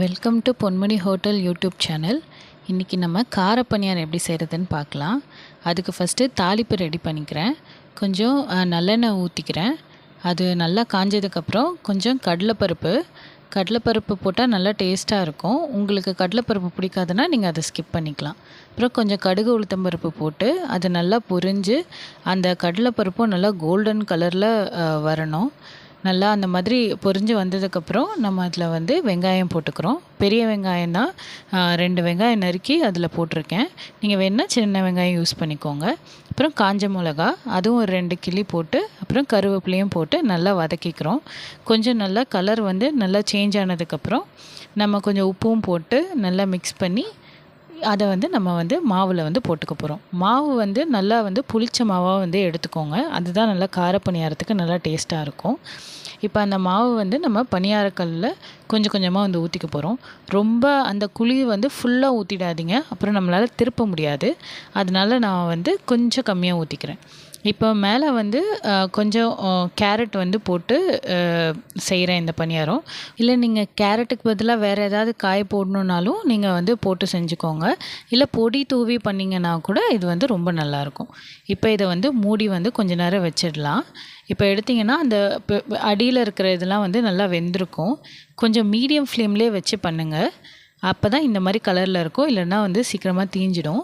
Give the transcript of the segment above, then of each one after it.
Welcome to Ponmani hotel YouTube channel இன்றைக்கி நம்ம காரப்பணியார் எப்படி செய்கிறதுன்னு பார்க்கலாம். அதுக்கு ஃபஸ்ட்டு தாளிப்பு ரெடி பண்ணிக்கிறேன். கொஞ்சம் நல்லெண்ணெய் ஊற்றிக்கிறேன் அது நல்லா காஞ்சதுக்கப்புறம் கொஞ்சம் கடலைப்பருப்பு. கடலைப்பருப்பு போட்டால் நல்லா டேஸ்ட்டாக இருக்கும். உங்களுக்கு கடலைப்பருப்பு பிடிக்காதுன்னா நீங்கள் அதை ஸ்கிப் பண்ணிக்கலாம். அப்புறம் கொஞ்சம் கடுகு உளுத்தம்பருப்பு போட்டு அது நல்லா பொரிஞ்சு அந்த கடலைப்பருப்பும் நல்லா கோல்டன் கலரில் வரணும். நல்லா அந்த மாதிரி பொரிஞ்சு வந்ததுக்கப்புறம் நம்ம அதில் வந்து வெங்காயம் போட்டுக்கிறோம். பெரிய வெங்காயம் தான். ரெண்டு வெங்காயம் நறுக்கி அதில் போட்டிருக்கேன். நீங்கள் வேணால் சின்ன வெங்காயம் யூஸ் பண்ணிக்கோங்க. அப்புறம் காஞ்ச மிளகா அதுவும் ஒரு ரெண்டு கிள்ளி போட்டு அப்புறம் கருவேப்பிலையும் போட்டு நல்லா வதக்கிக்கிறோம். கொஞ்சம் நல்லா கலர் வந்து நல்லா சேஞ்ச் ஆனதுக்கப்புறம் நம்ம கொஞ்சம் உப்பும் போட்டு நல்லா மிக்ஸ் பண்ணி அதை வந்து நம்ம வந்து மாவில் வந்து போட்டுக்க போகிறோம் மாவு வந்து நல்லா வந்து புளிச்ச மாவாக வந்து எடுத்துக்கோங்க. அதுதான் நல்லா கார பணியாரத்துக்கு நல்லா டேஸ்ட்டாக இருக்கும். இப்போ அந்த மாவு வந்து நம்ம பணியாரக்கல்லில் கொஞ்சம் கொஞ்சமாக வந்து ஊற்றிக்க போகிறோம் ரொம்ப அந்த குழி வந்து ஃபுல்லாக ஊற்றிடாதீங்க அப்புறம் நம்மளால் திருப்ப முடியாது. அதனால நான் வந்து கொஞ்சம் கம்மியாக ஊற்றிக்கிறேன் இப்போ மேலே வந்து கொஞ்சம் கேரட் வந்து போட்டு செய்கிறேன் இந்த பணியாரம். இல்லை நீங்கள் கேரட்டுக்கு பதிலாக வேறு ஏதாவது காய் போடணுன்னாலும் நீங்கள் வந்து போட்டு செஞ்சுக்கோங்க. இல்லை பொடி தூவி பண்ணிங்கன்னா கூட இது வந்து ரொம்ப நல்லாயிருக்கும். இப்போ இதை வந்து மூடி வந்து கொஞ்ச நேரம் வச்சிடலாம். இப்போ எடுத்திங்கன்னா அந்த அடியில் இருக்கிற இதெல்லாம் வந்து நல்லா வெந்திருக்கும். கொஞ்சம் மீடியம் ஃப்ளேம்லேயே வச்சு பண்ணுங்கள் அப்போ தான் இந்த மாதிரி கலரில் இருக்கும். இல்லைன்னா வந்து சீக்கிரமாக தீஞ்சிடும்.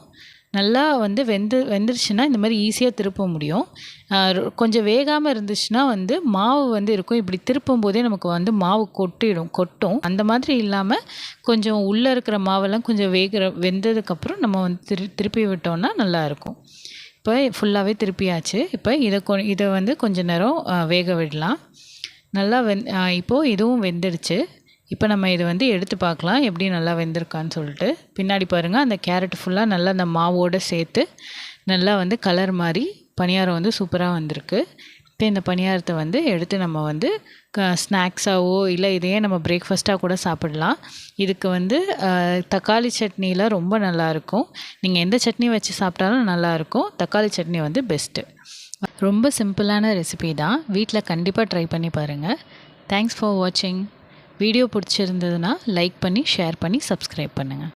நல்லா வந்து வெந்து வெந்துருச்சுன்னா இந்த மாதிரி ஈஸியாக திருப்ப முடியும். கொஞ்சம் வேகாமல் இருந்துச்சுன்னா வந்து மாவு வந்து இருக்கும். இப்படி திருப்பும் போதே நமக்கு வந்து மாவு கொட்டிடும் கொட்டும். அந்த மாதிரி இல்லாமல் கொஞ்சம் உள்ளே இருக்கிற மாவெல்லாம் கொஞ்சம் வேகிற வெந்ததுக்கப்புறம் நம்ம வந்து திரு திருப்பி விட்டோம்னா நல்லாயிருக்கும் இப்போ ஃபுல்லாகவே திருப்பியாச்சு. இப்போ இதை கொ இதை வந்து கொஞ்சம் நேரம் வேக விடலாம். நல்லா வெந் இப்போது இதுவும் வெந்துடுச்சு. இப்போ நம்ம இதை வந்து எடுத்து பார்க்கலாம் எப்படி நல்லா வெந்திருக்கான்னு சொல்லிட்டு. பின்னாடி பாருங்கள் அந்த கேரட் ஃபுல்லாக நல்லா அந்த மாவோடு சேர்த்து நல்லா வந்து கலர் மாதிரி பணியாரம் வந்து சூப்பராக வந்திருக்கு. இப்போ இந்த பணியாரத்தை வந்து எடுத்து நம்ம வந்து க ஸ்நாக்ஸாவோ இல்லை இதையே நம்ம பிரேக்ஃபாஸ்ட்டாக கூட சாப்பிடலாம். இதுக்கு வந்து தக்காளி சட்னியில் ரொம்ப நல்லாயிருக்கும் நீங்கள் எந்த சட்னி வச்சு சாப்பிட்டாலும் நல்லாயிருக்கும் தக்காளி சட்னி வந்து பெஸ்ட்டு. ரொம்ப சிம்பிளான ரெசிபி தான். வீட்டில் கண்டிப்பாக ட்ரை பண்ணி பாருங்கள் தேங்க்ஸ் ஃபார் வாட்சிங் வீடியோ பிடிச்சிருந்ததுன்னா லைக் பண்ணி ஷேர் பண்ணி சப்ஸ்கிரைப் பண்ணுங்கள்